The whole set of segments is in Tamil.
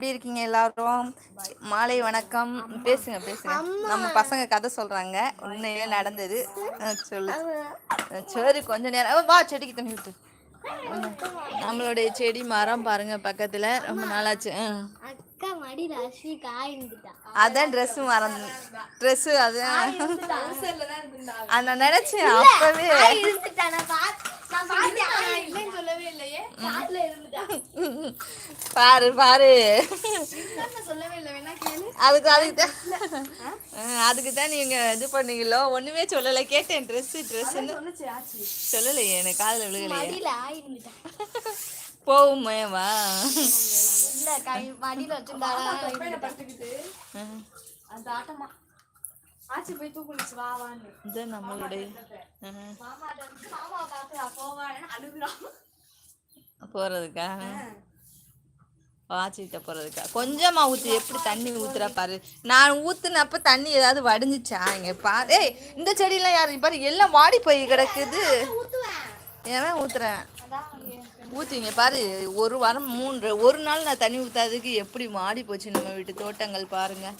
எப்படி இருக்கீங்க எல்லாரும்? மாலை வணக்கம். பேசுங்க பேசுங்க. நம்ம பசங்க கதை சொல்றாங்க. உண்மையிலே நடந்தது. சொல்லு. சரி கொஞ்ச நேரம். வா செடிக்கு தண்ணி விட்டு நம்மளுடைய செடி மரம் பாருங்க பக்கத்துல. ரொம்ப நாளாச்சு. அதான் ட்ரெஸ் மறந்து ட்ரெஸ் அது நான் நினைச்சேன் அப்பவே. பாரு பாரு. அதுக்கு அதுக்கு தான் அதுக்கு தான் நீங்க இது பண்ணீங்களோ? ஒண்ணுமே சொல்லலை. கேட்டேன் ட்ரெஸ் ட்ரெஸ்ன்னு சொல்லலையே எனக்கு காதில் விழுகலையே. போவுமே வா. அந்த ஆட்டமா ஆச்சி போய் தூக்குளிச்சு வா வான்னு. இது நம்மளுடைய மாமா பார்த்து போவான்னு அழுகுறான். போறதுக்கா? வாச்சிக்கிட்ட போறதுக்கா? கொஞ்சமா ஊத்து எப்படி தண்ணி ஊத்துறா பாரு. நான் ஊத்துனப்ப தண்ணி ஏதாவது வடிஞ்சிச்சா? இங்க பாரு ஏய் இந்த செடியெல்லாம் யாரு? பாரு எல்லாம் வாடி போய் கிடக்குது. ஏன் ஊத்துறேன்? ஊற்றிங்க பாரு ஒரு வாரம் மூன்று ஒரு நாள் நான் தண்ணி ஊற்றாததுக்கு எப்படி மாடி போச்சு நம்ம வீட்டு தோட்டங்கள் பாருங்கள்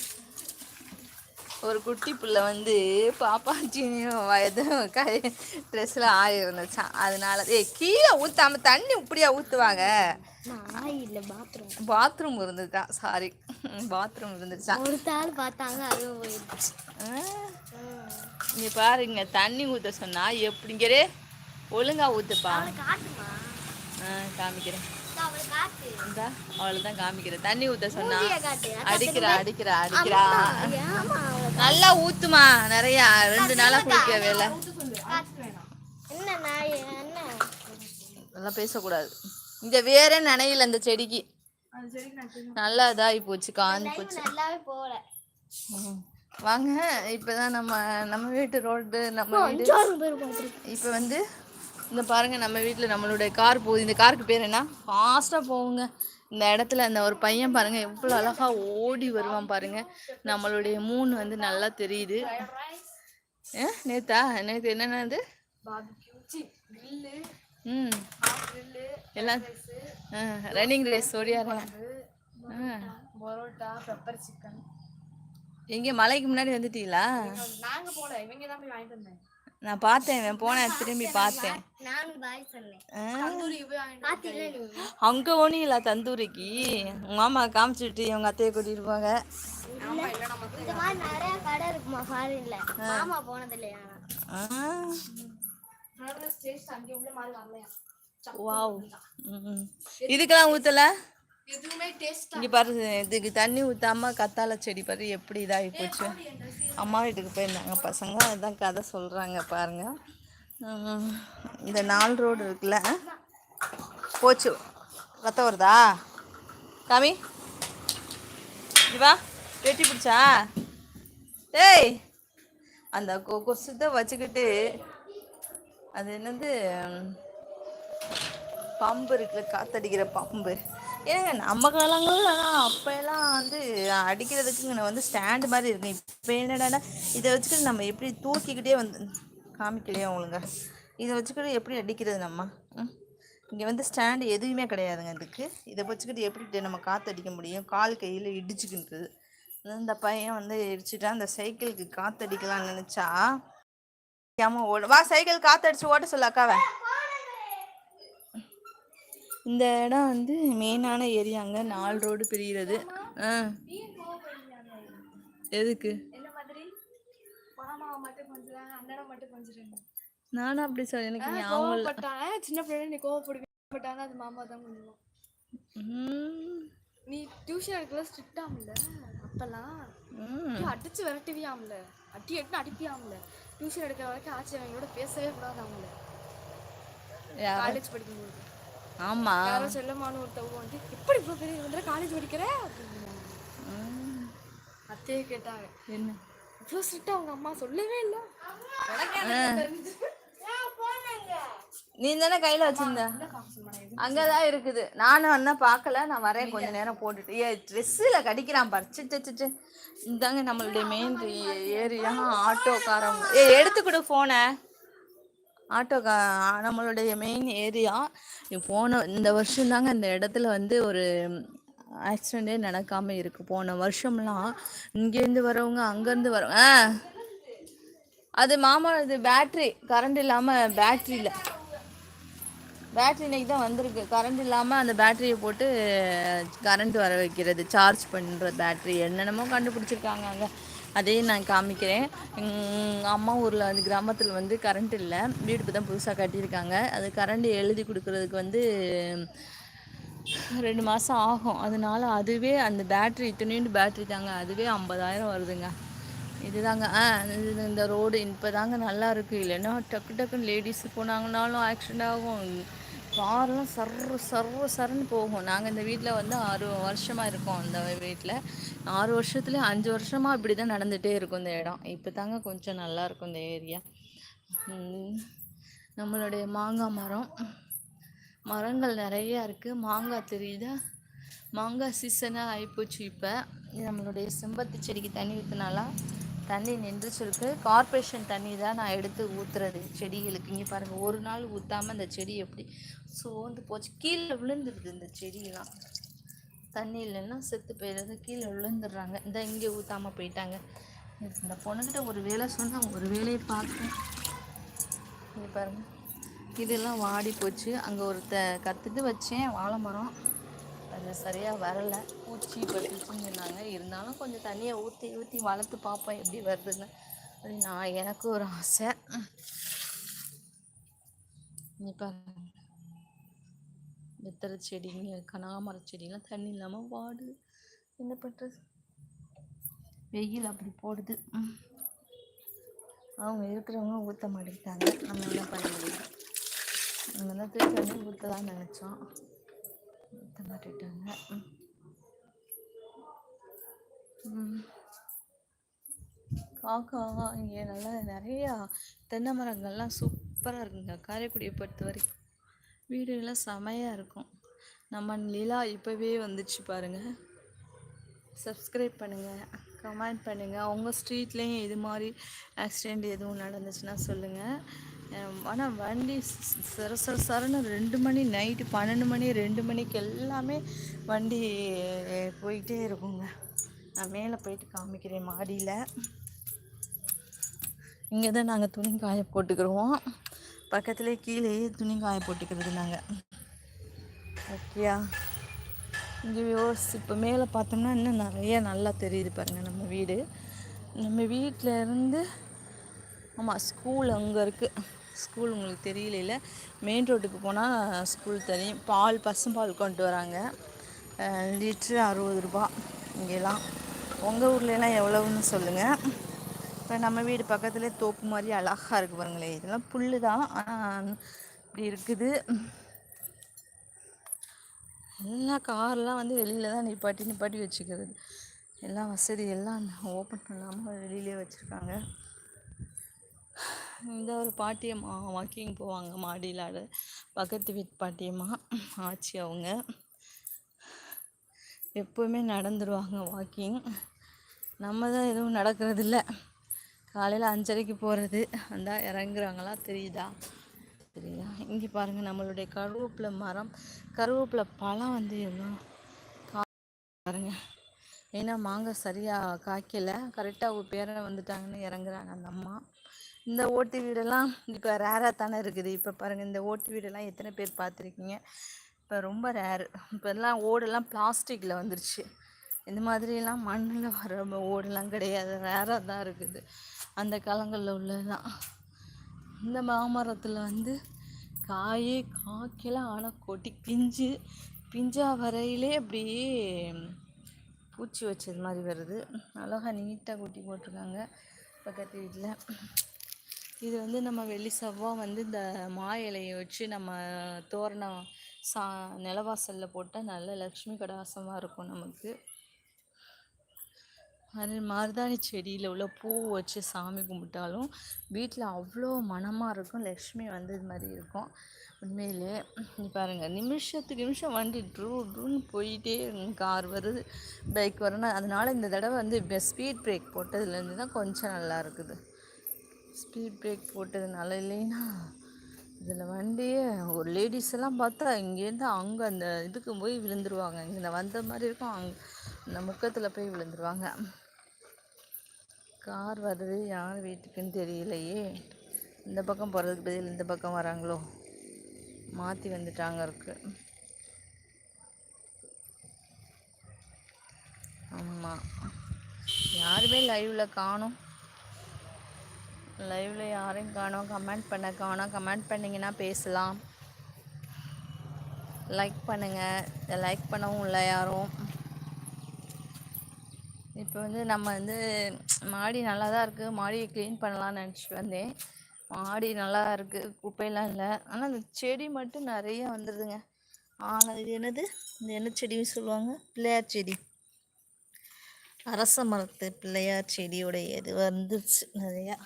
ஒரு குட்டி பிள்ளை வந்து பாப்பாச்சியும் வயது கை ட்ரெஸ்ஸில் ஆயிருந்துச்சான் அதனால ஏ கீழே ஊற்றாம தண்ணி இப்படியா ஊற்றுவாங்க பாத்ரூம் இருந்துதான் சாரி பாத்ரூம் இருந்துச்சா ஒரு தாள் பார்த்தாங்க அதுவும் போயிடுச்சு நீ பாருங்க தண்ணி ஊற்ற சொன்னா எப்படிங்கிறே ஒழுங்கா ஊற்றுப்பா காமிக்கிறேன். இந்தா அவ்வளவுதான் காமிக்கிறேன். தண்ணி ஊத்த சொன்னா அடிக்கிறா அடிக்கிறா அடிக்கிறா. நல்லா ஊத்துமா நிறைய ரெண்டு நாளா குளிக்க வேலை. நல்லா பேசக்கூடாது. இந்த வேற நினையில அந்த செடிக்கு. நல்லா இதாகி போச்சு காஞ்சி போச்சு. வாங்க இப்பதான் நம்ம நம்ம வீட்டு ரோடு நம்ம வீடு. இப்ப வந்து இந்த பாருங்கள் நம்ம வீட்டில் நம்மளுடைய கார் போகுது. இந்த காருக்கு பேர் என்ன? ஃபாஸ்ட்டாக போகுங்க. இந்த இடத்துல அந்த ஒரு பையன் பாருங்கள் எவ்வளோ அழகாக ஓடி வருவான் பாருங்கள் நம்மளுடைய மூணு வந்து நல்லா தெரியுது. ஏ நேத்தா? நேற்று என்னென்னது ம். எல்லாம் ரன்னிங் ரேஸ் ஓடியாரலாம் பரோட்டா பெப்பர் சிக்கன் எங்கே மலைக்கு முன்னாடி வந்துட்டீங்களா? நாங்கள் போகல இவங்க தான் போய் வாங்கிட்டு வந்தேன். நான் பார்த்தேன் போனேன் திரும்பி பார்த்தேன். அங்க ஒன்றும் இல்லை தந்தூரிக்கு. உங்க மாமா காமிச்சிட்டு இவங்க அத்தையை கூட்டிட்டு போங்க. வாவ் இதுக்கெல்லாம் ஊத்தல? இங்கே பாரு இதுக்கு தண்ணி ஊற்றாம கத்தாழ செடி பாரு எப்படி இதாகி போச்சு. அம்மா வீட்டுக்கு போயிருந்தாங்க பசங்க அதுதான் கதை சொல்கிறாங்க பாருங்க. இந்த நாலு ரோடு இருக்குல்ல. போச்சு. ரத்தம் வருதா? காமி. இவா வெட்டி பிடிச்சா? டேய் அந்த கொ கொசுத்தை வச்சுக்கிட்டு அது என்னது பம்பு இருக்குல்ல காத்தடிக்கிற பம்பு. ஏங்க நம்ம காலங்கள்லாம் அப்போல்லாம் வந்து அடிக்கிறதுக்கு வந்து ஸ்டாண்டு மாதிரி இருக்கு இப்போ என்னடா இதை வச்சுக்கிட்டு நம்ம எப்படி தூக்கிக்கிட்டே வந்து காமிக்கலையே அவங்களுங்க இதை வச்சுக்கிட்டு எப்படி அடிக்கிறது நம்ம? இங்கே வந்து ஸ்டாண்டு எதுவுமே கிடையாதுங்க இதுக்கு. இதை வச்சுக்கிட்டு எப்படி நம்ம காற்று அடிக்க முடியும்? கால் கையில் இடிச்சுக்கின்றது. இந்த பையன் வந்து இடிச்சுட்டா அந்த சைக்கிளுக்கு காற்றடிக்கலாம்னு நினச்சா ஓட. வா சைக்கிள் காற்றடிச்சு ஓட்ட சொல்லு அக்காவை. இந்த இடம் வந்து மெயினான ஏரியாங்க நாலு ரோடு பிரிகிறது. ஆ. எதுக்கு? நானும் அப்படி சொல்ல எனக்கு ஞாபகம் சின்ன பிள்ளை நீ கோவப்படுவிட்டாங்க அது மாமா தான் கொஞ்சம் நீ டியூஷன் எடுக்கல ஸ்ட்ரிக்டாம்ல அப்பெல்லாம் அடிச்சு விரட்டுவியாம்ல? அடி எட்டு அடிப்பியாம்ல? டியூஷன் எடுக்கிற வரைக்கும் ஆட்சி அவங்களோட பேசவே கூடாது அவங்கள. காலேஜ் படிக்கும்போது. ஆமா. யாரோ செல்லமான ஒருத்தவங்க வந்து எப்படி இப்போ பெரிய வந்து காலேஜ் படிக்கிற? அத்தையே கேட்டாங்க. என்ன? இவ்வளோ ஸ்ட்ரிக்டா அவங்க அம்மா சொல்லவே இல்லை. நீ தானே கையில வச்சிருந்த? அங்கதான் இருக்குது. நானும் அண்ணா பார்க்கல. நான் வரேன் கொஞ்ச நேரம் போட்டுட்டு. ஏ ட்ரெஸ்ஸில் கடிக்கிறான் பறிச்சு இந்தாங்க நம்மளுடைய மெயின் ஏரியா ஆட்டோக்காரங்க. ஏ எடுத்துக்கிடு ஃபோனை ஆட்டோ கா நம்மளுடைய மெயின் ஏரியா போன இந்த வருஷம் தாங்க இந்த இடத்துல வந்து ஒரு ஆக்சிடெண்ட்டே நடக்காமல் இருக்கு. போன வருஷம்லாம் இங்கேருந்து வரவங்க அங்கேருந்து வர ஆ. அது மாமா இது பேட்ரி கரண்ட் இல்லாமல் பேட்ரியில் பேட்ரி இன்னைக்கு தான் வந்திருக்கு. கரண்ட் இல்லாமல் அந்த பேட்டரியை போட்டு கரண்ட் வர வைக்கிறது சார்ஜ் பண்ணுற பேட்ரி என்னென்னமோ கண்டுபிடிச்சிருக்காங்க அங்கே. அதையும் நான் காமிக்கிறேன். அம்மா ஊரில் வந்து கிராமத்தில் வந்து கரண்ட் இல்லை. வீடு இப்போ தான் புதுசாக கட்டியிருக்காங்க. அது கரண்ட் எழுதி கொடுக்குறதுக்கு வந்து ரெண்டு மாதம் ஆகும். அதனால அதுவே அந்த பேட்ரி இத்தனையுண்டு பேட்ரி தாங்க. அதுவே ஐம்பதாயிரம் வருதுங்க. இதுதாங்க. ஆ இது இந்த ரோடு இப்போ தாங்க நல்லா இருக்குது இல்லைன்னா டக்கு டக்குன்னு லேடிஸ் போனாங்கனாலும் ஆக்சிடென்ட் ஆகும். கார்லாம் சர்ரு சர்ரு சர்ன்னு போகும். நாங்கள் இந்த வீட்டில் வந்து ஆறு வருஷமாக இருக்கோம் அந்த வீட்டில் ஆறு வருஷத்துல அஞ்சு வருஷமாக இப்படி தான் நடந்துகிட்டே இருக்கும் இந்த இடம். இப்போ தாங்க கொஞ்சம் நல்லா இருக்கும் இந்த ஏரியா. நம்மளுடைய மாங்காய் மரம். மரங்கள் நிறையா இருக்குது மாங்காய் தெரியுதா? மாங்காய் சீசனாக ஆகிப்போச்சு இப்போ. நம்மளுடைய செம்பருத்தி செடிக்கு தண்ணி ஊற்றினாலாம் தண்ணி நின்றுச்சிருக்கு. கார்ப்பரேஷன் தண்ணி தான் நான் எடுத்து ஊற்றுறது செடிகளுக்கு. இங்கே பாருங்கள் ஒரு நாள் ஊற்றாமல் அந்த செடி எப்படி சோர்ந்து போச்சு. கீழே விழுந்துடுது இந்த செடியெல்லாம். தண்ணி இல்லைன்னா செத்து போயிடுறது கீழே விழுந்துடுறாங்க. இந்த இங்கே ஊற்றாமல் போயிட்டாங்க. இந்த பொண்ணுக்கிட்ட ஒரு வேலை சொன்னால் ஒரு வேலையை பார்க்கணும் இங்கே பாருங்கள் இதெல்லாம் வாடி போச்சு. அங்கே ஒரு த கற்றுட்டு வச்சேன் வாழை மரம். அது சரியாக வரலை. பூச்சி பட்டுச்சுன்னு சொன்னாங்க. இருந்தாலும் கொஞ்சம் தண்ணியை ஊற்றி ஊற்றி வளர்த்து பார்ப்போம் எப்படி வருதுன்னு. அப்படி நான் எனக்கு ஒரு ஆசை. நீ பாருங்க வெத்தலை செடிங்க கனகாமர செடிலாம் தண்ணி இல்லாமல் வாடுது என்ன பண்ணுறது வெயில் அப்படி போடுது. அவங்க இருக்கிறவங்க ஊற்ற மாட்டேங்கிட்டாங்க நம்ம என்ன பண்ண முடியும்? நம்ம தான் திருப்பி ஊற்ற தான் நினச்சோம். ஊற்ற காக்கா இங்கே நல்லா நிறையா தென்னை மரங்கள்லாம் சூப்பராக இருக்குங்க. காரைக்குடியை பொறுத்த வரைக்கும். வீடுகள்லாம் செமையாக இருக்கும். நம்ம நிலா இப்போவே வந்துச்சு பாருங்கள் சப்ஸ்கிரைப் பண்ணுங்கள் கமெண்ட் பண்ணுங்கள் உங்கள் ஸ்ட்ரீட்லேயும் இது மாதிரி ஆக்சிடெண்ட் எதுவும் நடந்துச்சுன்னா சொல்லுங்கள் ஆனால் வண்டி சிற சர சர சரன்னு ரெண்டு மணி நைட்டு பன்னெண்டு மணி ரெண்டு மணிக்கு எல்லாமே வண்டி போயிட்டே இருக்குங்க. நான் மேலே போயிட்டு காமிக்கிறேன் மாடியில். இங்கே தான் நாங்கள் துணி காய போட்டுக்கிறோம். பக்கத்துலேயே கீழேயே துணி காய போட்டுக்கிறது நாங்கள் ஓகேயா இங்கே யோஸ் இப்போ மேலே பார்த்தோம்னா இன்னும் நிறைய நல்லா தெரியுது பாருங்கள் நம்ம வீடு. நம்ம வீட்டில் இருந்து ஆமாம் ஸ்கூல் அங்கே இருக்குது ஸ்கூல் உங்களுக்கு தெரியல மெயின் ரோட்டுக்கு போனால் ஸ்கூல் தெரியும் பால் பசும்பால் கொண்டு வராங்க. லிட்ரு அறுபது ரூபா. இங்கெல்லாம். உங்கள் ஊர்லலாம் எவ்வளவுன்னு சொல்லுங்கள் இப்போ நம்ம வீடு பக்கத்துலேயே தோப்பு மாதிரி அழகாக இருக்குது பாருங்களேன் இதெல்லாம் புல்லு தான். ஆனால் இப்படி இருக்குது. எல்லாம் கார்லாம் வந்து வெளியில் தான் நிப்பாட்டி நிப்பாட்டி வச்சுக்கிறது. எல்லாம் வசதி எல்லாம் ஓப்பன் பண்ணாமல் வெளியிலே வச்சுருக்காங்க. இந்த ஒரு பாட்டியம்மா வாக்கிங் போவாங்க மாடியில் ஆடு பக்கத்து வீட்டு பாட்டியம்மா ஆச்சி அவங்க. எப்போவுமே நடந்துருவாங்க வாக்கிங் நம்ம தான் எதுவும் நடக்கிறதில்ல. காலையில் அஞ்சரைக்கு போகிறது அந்த இறங்குறாங்களா தெரியுதா? தெரியுதா? இங்கே பாருங்கள் நம்மளுடைய கருவேப்பிலை மரம் கருவேப்பிலை பழம் வந்து எவ்வளோ கா பாருங்க. ஏன்னா மாங்காய் சரியாக காய்க்கல. கரெக்டாக பேரை வந்துட்டாங்கன்னு இறங்குறாங்க அந்த அம்மா. இந்த ஓட்டு வீடெல்லாம் இப்போ ரேராக தானே இருக்குது. இப்போ பாருங்கள் இந்த ஓட்டு வீடெல்லாம் எத்தனை பேர் பார்த்துருக்கீங்க? இப்போ ரொம்ப ரேரு இப்போல்லாம் ஓடெல்லாம் பிளாஸ்டிக்கில் வந்துருச்சு. இந்த மாதிரிலாம் மண்ணில் வர ஓடெல்லாம் கிடையாது. ரேராக தான் இருக்குது. அந்த காலங்களில் உள்ளதெல்லாம் இந்த மாமரத்தில் வந்து காயே காய்க்கெல்லாம் ஆனால் கொட்டி பிஞ்சு பிஞ்சா வரையிலே அப்படியே பூச்சி வச்சது மாதிரி வருது. அழகாக நீட்டாக கொட்டி போட்டிருக்காங்க பக்கத்து வீட்டில் இது வந்து நம்ம வெள்ளி செவ்வாய் வந்து இந்த மா இலையை வச்சு நம்ம தோரணம் சா நிலவாசலில் போட்டால் நல்ல லக்ஷ்மி கடாசமாக இருக்கும் நமக்கு. அது மருதாணி செடியில் உள்ள பூ வச்சு சாமி கும்பிட்டாலும் வீட்டில் அவ்வளோ மணமாக இருக்கும் லக்ஷ்மி வந்தது மாதிரி இருக்கும். உண்மையிலே பாருங்கள் நிமிஷத்துக்கு நிமிஷம் வண்டி ட்ரூ ட்ரூன்னு போயிட்டே கார் வருது பைக் வரணும் அதனால இந்த தடவை வந்து இப்போ ஸ்பீட் பிரேக் போட்டதுலேருந்து தான் கொஞ்சம் நல்லா இருக்குது. ஸ்பீட் பிரேக் போட்டதுனால இல்லைன்னா இதில் வண்டியே ஒரு லேடிஸ் எல்லாம் பார்த்தா இங்கேருந்து அங்கே அந்த இதுக்கு போய் விழுந்துருவாங்க. இங்கே வந்த மாதிரி இருக்கும். அங் இந்த முக்கத்தில் போய் விழுந்துருவாங்க. கார் வருது. யார் வீட்டுக்குன்னு தெரியலையே. இந்த பக்கம் போகிறதுக்கு பதில் இந்த பக்கம் வராங்களோ? மாற்றி வந்துட்டாங்க இருக்கு. ஆமாம் யாருமே லைவில் காணும். லைவ்ல யாரையும் காணோம். கமெண்ட் பண்ண காணோம். கமெண்ட் பண்ணிங்கன்னா பேசலாம். லைக் பண்ணுங்கள் லைக் பண்ணவும் இல்லை யாரும். இப்போ வந்து நம்ம வந்து மாடி நல்லா தான் இருக்குது மாடியை க்ளீன் பண்ணலாம்னு நினச்சிட்டு வந்தேன். மாடி நல்லா இருக்குது குப்பையெல்லாம் இல்லை. ஆனால் அந்த செடி மட்டும் நிறைய வந்துடுதுங்க ஆனால் இது என்னது? இந்த என்ன செடின்னு சொல்லுவாங்க? பிள்ளையார் செடி. அரச மரத்து பிள்ளையார் செடியோடைய இது வந்துருச்சு நிறையா.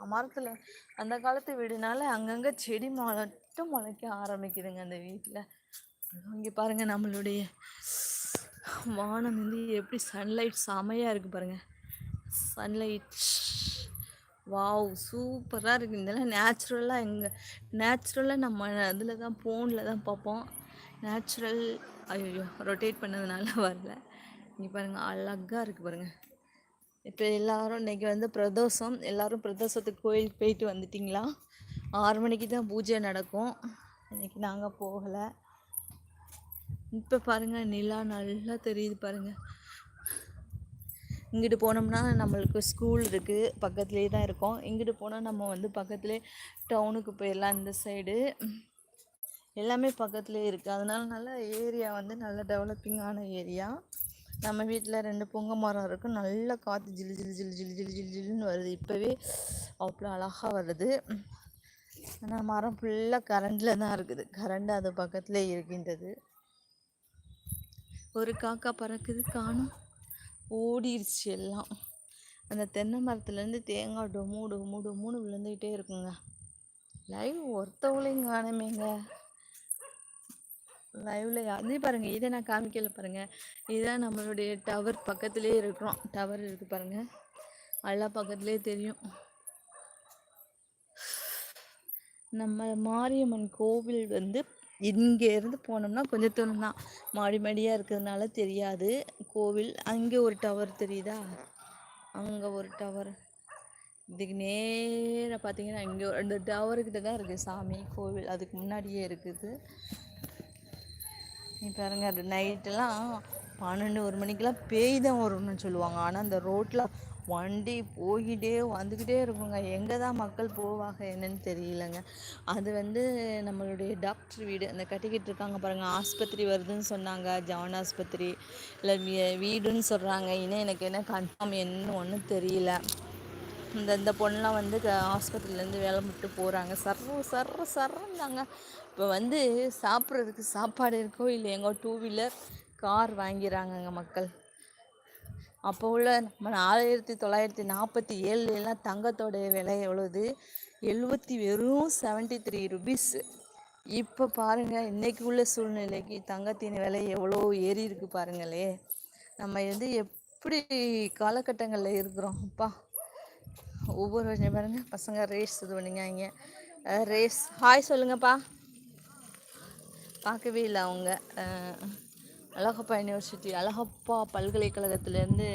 மரத்தில் அந்த காலத்து வீடுனால அங்கங்கே செடி மட்டும் முளைக்க ஆரம்பிக்குதுங்க அந்த வீட்டில் இங்கே பாருங்கள் நம்மளுடைய வானம் வந்து எப்படி சன்லைட் செமையாக இருக்குது பாருங்கள் சன்லைட் வாவ் சூப்பராக இருக்குது இதெல்லாம் நேச்சுரலாக எங்கள் நேச்சுரலாக நம்ம அதில் தான் ஃபோனில் தான் பார்ப்போம். நேச்சுரல் ஐயோ ரொட்டேட் பண்ணதுனால வரல. இங்கே பாருங்கள் அழகாக இருக்குது பாருங்கள் இப்போ எல்லாரும் இன்னைக்கு வந்து பிரதோஷம். எல்லாரும் பிரதோஷத்துக்கு கோயிலுக்கு போயிட்டு வந்துட்டிங்களா? ஆறு மணிக்கு தான் பூஜை நடக்கும். இன்றைக்கி நாங்கள் போகலை. இப்போ பாருங்கள் நிலா நல்லா தெரியுது பாருங்கள் இங்கிட்டு போனோம்னா நம்மளுக்கு ஸ்கூல் இருக்குது பக்கத்துலேயே தான் இருக்கோம். இங்கிட்டு போனால் நம்ம வந்து பக்கத்துலேயே டவுனுக்கு போயிடலாம் இந்த சைடு எல்லாமே பக்கத்துலேயே இருக்குது அதனால நல்ல ஏரியா வந்து நல்ல டெவலப்பிங்கான ஏரியா நம்ம வீட்டில் ரெண்டு பொங்க மரம் இருக்குது நல்ல காற்று ஜில் ஜில் ஜில் ஜில் ஜில் ஜில் ஜிலுன்னு வருது. இப்போவே அவ்வளோ அழகாக வருது. ஆனால் மரம் ஃபுல்லாக கரண்டில் தான் இருக்குது. கரண்ட் அது பக்கத்தில் இருக்கின்றது. ஒரு காக்கா பறக்குது. காணும். ஓடிடுச்சு எல்லாம். அந்த தென்னை மரத்துலேருந்து தேங்காய் டொமு டொமு டொமுன்னு விழுந்துக்கிட்டே இருக்குங்க. லைவ் ஒருத்தவங்களையும் காணுமேங்க. லைவ்ல அதே பாருங்க இதை நான் காமிக்கல பாருங்க. இதான் நம்மளுடைய டவர் பக்கத்துலேயே இருக்கிறோம். டவர் இருக்கு பாருங்க. எல்லாம் பக்கத்துலேயே தெரியும். நம்ம மாரியம்மன் கோவில் வந்து இங்கே இருந்து போனோம்னா கொஞ்சம் தூரம் தான். மாடி மாடியாக இருக்கிறதுனால தெரியாது. கோவில் அங்கே ஒரு டவர் தெரியுதா? அங்கே ஒரு டவர். இதுக்கு நேராக பார்த்தீங்கன்னா இங்கே ஒரு- அந்த டவர்கிட்ட தான் இருக்குது சாமி கோவில். அதுக்கு முன்னாடியே இருக்குது. நீ பாருங்க அது நைட்டெல்லாம் பன்னெண்டு ஒரு மணிக்கெல்லாம் பேய் தான் வரும்னு சொல்லுவாங்க. ஆனால் அந்த ரோட்டில் வண்டி போய்கிட்டே வந்துக்கிட்டே இருக்குங்க. எங்கே தான் மக்கள் போவாங்க என்னன்னு தெரியலங்க. அது வந்து நம்மளுடைய டாக்டர் வீடு. அந்த கட்டிக்கிட்டு இருக்காங்க பாருங்கள் ஆஸ்பத்திரி வருதுன்னு சொன்னாங்க ஜவான் ஆஸ்பத்திரி. இல்லை வீ- வீடுன்னு சொல்கிறாங்க இன்னும் எனக்கு என்ன கன்ஃபார்ம் என்ன ஒன்றும் தெரியல. இந்த இந்த பொண்ணுலாம் வந்து க- ஆஸ்பத்திரியிலேருந்து வேலை விட்டு போகிறாங்க சர்ற சர்ற சர்றந்தாங்க இப்போ வந்து சாப்பிட்றதுக்கு சாப்பாடு இருக்கோ இல்லை எங்கோ டூ வீலர் கார் வாங்கிறாங்கங்க மக்கள். அப்போ உள்ள நம்ம ஆயிரத்தி தொள்ளாயிரத்தி நாற்பத்தி ஏழுலாம் தங்கத்தோடைய விலை எவ்வளோது எழுபத்தி வெறும் செவன்ட்டி த்ரீ ருபீஸ் இப்போ பாருங்கள் இன்றைக்கி உள்ள சூழ்நிலைக்கு தங்கத்தின் விலை எவ்வளோ ஏறி இருக்கு பாருங்களே. நம்ம வந்து எப்படி காலகட்டங்களில் இருக்கிறோம் அப்பா. ஒவ்வொரு வருஷம் பாருங்க பசங்க ரேஸ் இது பண்ணிங்க ரேஸ் ஹாய் சொல்லுங்கப்பா. பார்க்கவே இல்லை அவங்க. அழகப்பா யூனிவர்சிட்டி அழகப்பா பல்கலைக்கழகத்துலேருந்து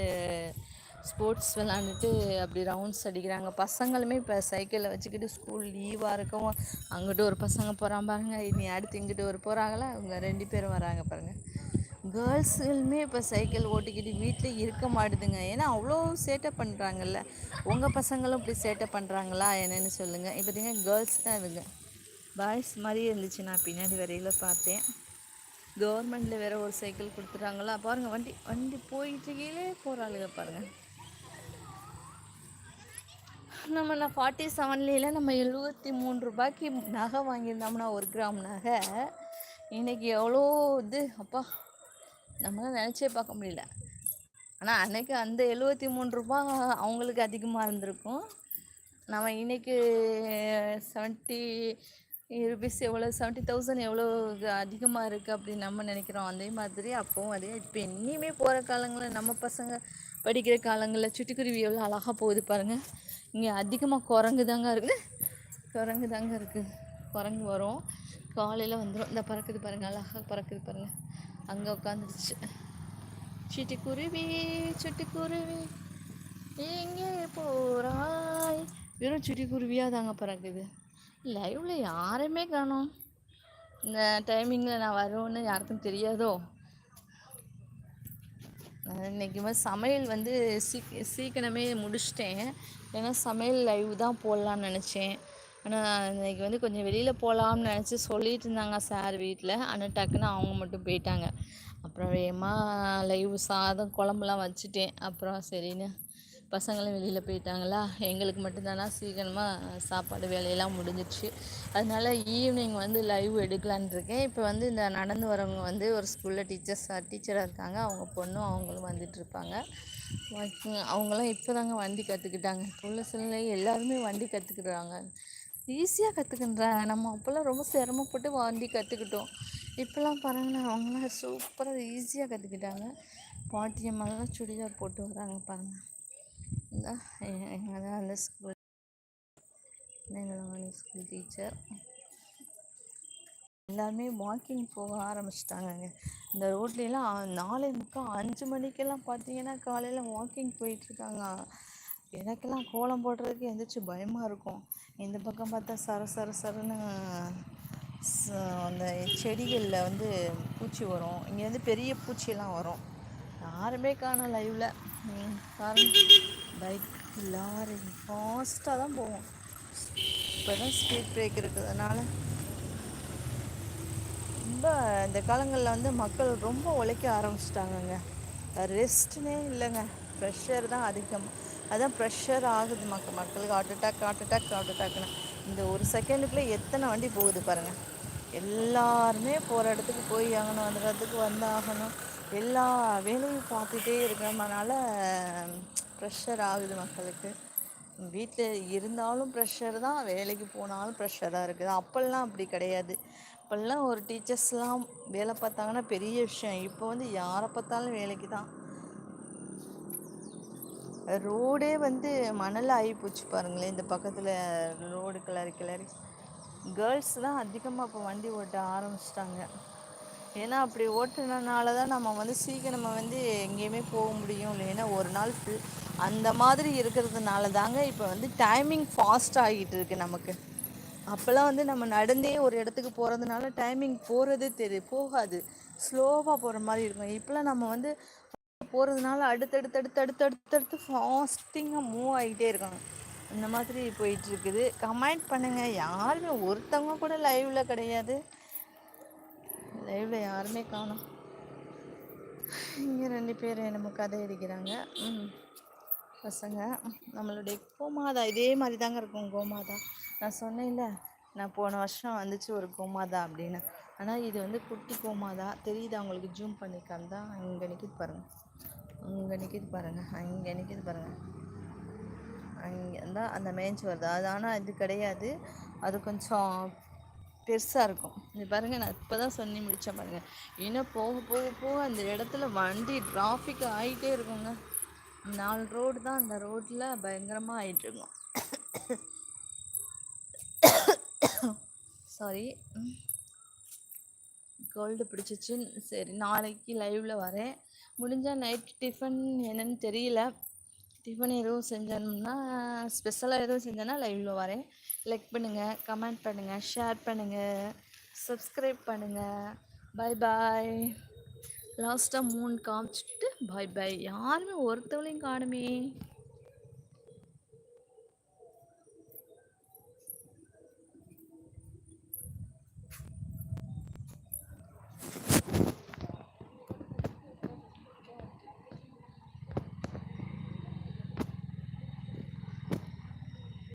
ஸ்போர்ட்ஸ் விளாண்டுட்டு அப்படி ரவுண்ட்ஸ் அடிக்கிறாங்க. பசங்களுமே இப்போ சைக்கிளில் வச்சுக்கிட்டு ஸ்கூல் லீவாக இருக்கவும் அங்கிட்டு ஒரு பசங்க போகிறான் பாருங்கள் இனி அடுத்து இங்கிட்டு ஒரு போகிறாங்களா அவங்க ரெண்டு பேரும் வராங்க பாருங்கள் கேர்ள்ஸுகளுமே இப்போ சைக்கிள் ஓட்டிக்கிட்டு வீட்டில் இருக்க மாட்டுதுங்க. ஏன்னா அவ்வளோ சேட்டை பண்ணுறாங்கல்ல உங்கள் பசங்களும் இப்படி சேட்டை பண்ணுறாங்களா என்னென்னு சொல்லுங்கள் இப்போ பார்த்தீங்கன்னா கேர்ள்ஸ் தான் இதுங்க பாய்ஸ் மாதிரி இருந்துச்சு. நான் பின்னாடி வரையில் பார்த்தேன். கவர்மெண்ட்டில் வேறு ஒரு சைக்கிள் கொடுத்துட்டாங்களா? பாருங்கள் வண்டி வண்டி போயிட்டு போகிறாளுங்க பாருங்கள் நம்ம நான் ஃபார்ட்டி செவன்லேயில் நம்ம எழுபத்தி மூணு ரூபாய்க்கு நகை வாங்கியிருந்தோம்னா ஒரு கிராம் நகை. இன்றைக்கி எவ்வளோ இது? அப்பா நம்மளால் நினச்சே பார்க்க முடியல. ஆனால் அன்னைக்கு அந்த எழுபத்தி மூணு ரூபா அவங்களுக்கு அதிகமாக இருந்திருக்கும். நம்ம இன்னைக்கு செவன்ட்டி ருபீஸ் எவ்வளோ செவன்ட்டி தௌசண்ட் எவ்வளோ அதிகமாக இருக்குது அப்படின்னு நம்ம நினைக்கிறோம். அதே மாதிரி அப்போவும் அதே. இப்போ இனிமே போகிற காலங்களில் நம்ம பசங்க படிக்கிற காலங்களில் சிட்டுக்குருவி எவ்வளோ அழகாக போகுது பாருங்கள் இங்கே அதிகமாக குரங்கு தாங்க இருக்குது குரங்கு தாங்க இருக்குது குரங்கு வரும். காலையில் வந்துடும் இந்த பறக்குது பாருங்கள் அழகாக பறக்குது பாருங்கள் அங்கே உட்காந்துருச்சு சிட்டுக்குருவி சிட்டுக்குருவி எங்கே போகிறாய் வெறும் சிட்டுக்குருவியாக தாங்க பிறகுது லைவில் யாரையுமே காணோம். இந்த டைமிங்கில் நான் வருவேன்னு யாருக்கும் தெரியாதோ? நான் இன்னைக்கு சமையல் வந்து சீக் சீக்கிரமே முடிச்சிட்டேன். ஏன்னா சமையல் லைவ் தான் போடலான்னு நினச்சேன். ஆனால் இன்னைக்கு வந்து கொஞ்சம் வெளியில் போகலாம்னு நினச்சி சொல்லிட்டு இருந்தாங்க சார் வீட்டில் ஆனால் டக்குன்னு அவங்க மட்டும் போயிட்டாங்க. அப்புறம் வேகமாக லைவ் சாதம் குழம்புலாம் வச்சுட்டேன். அப்புறம் சரின்னு பசங்களும் வெளியில் போயிட்டாங்களா? எங்களுக்கு மட்டும்தானா? சீக்கிரமாக சாப்பாடு வேலையெல்லாம் முடிஞ்சிடுச்சு. அதனால ஈவினிங் வந்து லைவ் எடுக்கலான் இருக்கேன். இப்போ வந்து இந்த நடந்து வரவங்க வந்து ஒரு ஸ்கூலில் டீச்சர்ஸ் டீச்சராக இருக்காங்க. அவங்க பொண்ணும் அவங்களும் வந்துட்டுருப்பாங்க அவங்களாம் இப்போ தாங்க வண்டி கற்றுக்கிட்டாங்க இப்போ உள்ள சூழ்நிலை எல்லாருமே வண்டி கற்றுக்கிடுறாங்க ஈஸியாக கற்றுக்கின்றாங்க நம்ம அப்போல்லாம் ரொம்ப சிரமப்பட்டு வாந்தி கற்றுக்கிட்டோம் இப்போல்லாம் பாருங்களேன் அவங்களாம் சூப்பராக ஈஸியாக கற்றுக்கிட்டாங்க பாட்டியம்மாலாம் சுடிதார் போட்டு வராங்க பாருங்கள் இந்த எங்கள் தான் அந்த ஸ்கூல் எங்களோட ஸ்கூல் டீச்சர் எல்லாருமே வாக்கிங் போக ஆரம்பிச்சிட்டாங்கங்க. இந்த ரோட்லலாம் நாலே முக்கால் அஞ்சு மணிக்கெல்லாம் பார்த்தீங்கன்னா காலையில் வாக்கிங் போயிட்டுருக்காங்க எனக்கெல்லாம் கோலம் போடுறதுக்கு எந்திரிச்சு பயமாக இருக்கும். இந்த பக்கம் பார்த்தா சர சர சரன்னு அந்த செடிகளில் வந்து பூச்சி வரும். இங்கே வந்து பெரிய பூச்சியெல்லாம் வரும். யாருமே காணும் லைவில் பாருங்க. பைக் லாரி ஃபாஸ்ட்டாக தான் போவோம் இப்போ தான் ஸ்பீட் பிரேக் இருக்கிறதுனால ரொம்ப இந்த காலங்களில் வந்து மக்கள் ரொம்ப உழைக்க ஆரம்பிச்சிட்டாங்கங்க. ரெஸ்ட்னே இல்லைங்க. ப்ரெஷர் தான் அதிகம். அதான் ப்ரெஷர் ஆகுது மக்கள் மக்களுக்கு heart attack heart attack heart அட்டாக்னு இந்த ஒரு செகண்டுக்குள்ளே எத்தனை வண்டி போகுது பாருங்கள் எல்லாருமே போகிற இடத்துக்கு போய் ஆகணும் அந்த இடத்துக்கு வந்தாகணும் எல்லா வேலையும் பார்த்துட்டே இருக்கிறதுனால ப்ரெஷர் ஆகுது மக்களுக்கு. வீட்டில் இருந்தாலும் ப்ரெஷர் தான் வேலைக்கு போனாலும் ப்ரெஷராக இருக்குது. அப்போல்லாம் அப்படி கிடையாது. அப்போல்லாம் ஒரு டீச்சர்ஸ்லாம் வேலை பார்த்தாங்கன்னா பெரிய விஷயம். இப்போ வந்து யாரை பார்த்தாலும் வேலைக்கு தான். ரோடே வந்து மணல் ஆகி போச்சு பாருங்களேன். இந்த பக்கத்தில் ரோடு கிளறி கிளறி. கேர்ள்ஸ் தான் அதிகமாக இப்போ வண்டி ஓட்ட ஆரம்பிச்சிட்டாங்க. ஏன்னா அப்படி ஓட்டுனனால தான் நம்ம வந்து சீக்கிரமாக வந்து எங்கேயுமே போக முடியும். இல்லைன்னா ஒரு நாள் ஃபுல் அந்த மாதிரி இருக்கிறதுனால தாங்க இப்போ வந்து டைமிங் ஃபாஸ்ட் ஆகிட்டு இருக்கு நமக்கு. அப்போல்லாம் வந்து நம்ம நடந்தே ஒரு இடத்துக்கு போகிறதுனால டைமிங் போகிறதே தெரியும் போகாது. ஸ்லோவாக போகிற மாதிரி இருக்கும். இப்போலாம் நம்ம வந்து போகிறதுனால அடுத்தடுத்து அடுத்து அடுத்து அடுத்தடுத்து ஃபாஸ்டிங்காக மூவ் ஆகிட்டே இருக்காங்க. இந்த மாதிரி போயிட்டு இருக்குது கமெண்ட் பண்ணுங்கள் யாருமே ஒருத்தவங்க கூட லைவில் கிடையாது. லைவில் யாருமே காணும். இங்கே ரெண்டு பேர் நம்ம கதை அடிக்கிறாங்க பசங்க நம்மளுடைய கோமாதா இதே மாதிரி தாங்க இருக்கும் கோமாதா. நான் சொன்னேன்ல நான் போன வருஷம் வந்துச்சு ஒரு கோமாதா அப்படின்னு. ஆனால் இது வந்து குட்டி கோமாதா. தெரியுதா அவங்களுக்கு ஜூம் பண்ணிக்கான் தான் இங்கே நிற்கிது இங்கே நிற்கிது பாருங்கள் அங்கே நிற்கிது பாருங்கள் அங்கே தான் அந்த மேய்ஞ்சி வருது. அது ஆனால் இது கிடையாது. அது கொஞ்சம் பெருசாக இருக்கும். இது பாருங்கள் நான் இப்போ தான் சொல்லி முடித்தேன் பாருங்கள் இன்னும் போக போக போக அந்த இடத்துல வண்டி டிராஃபிக் ஆகிட்டே இருக்குங்க. நாலு ரோடு தான். அந்த ரோட்டில் பயங்கரமாக ஆகிட்டுருக்கும் சாரி கோல்டு பிடிச்சிச்சு சரி நாளைக்கு லைவில் வரேன். முடிஞ்சால் நைட் டிஃபன் என்னன்னு தெரியல. டிஃபன் எதுவும் செஞ்சோம்னா ஸ்பெஷலாக எதுவும் செஞ்சேன்னா லைவில் வரேன். லைக் பண்ணுங்கள் கமெண்ட் பண்ணுங்கள் ஷேர் பண்ணுங்கள் சப்ஸ்கிரைப் பண்ணுங்கள் பை பாய் லாஸ்ட்டாக மூணு காமிச்சிட்டு பை பாய் யாருமே ஒருத்தவளையும் காணுமே.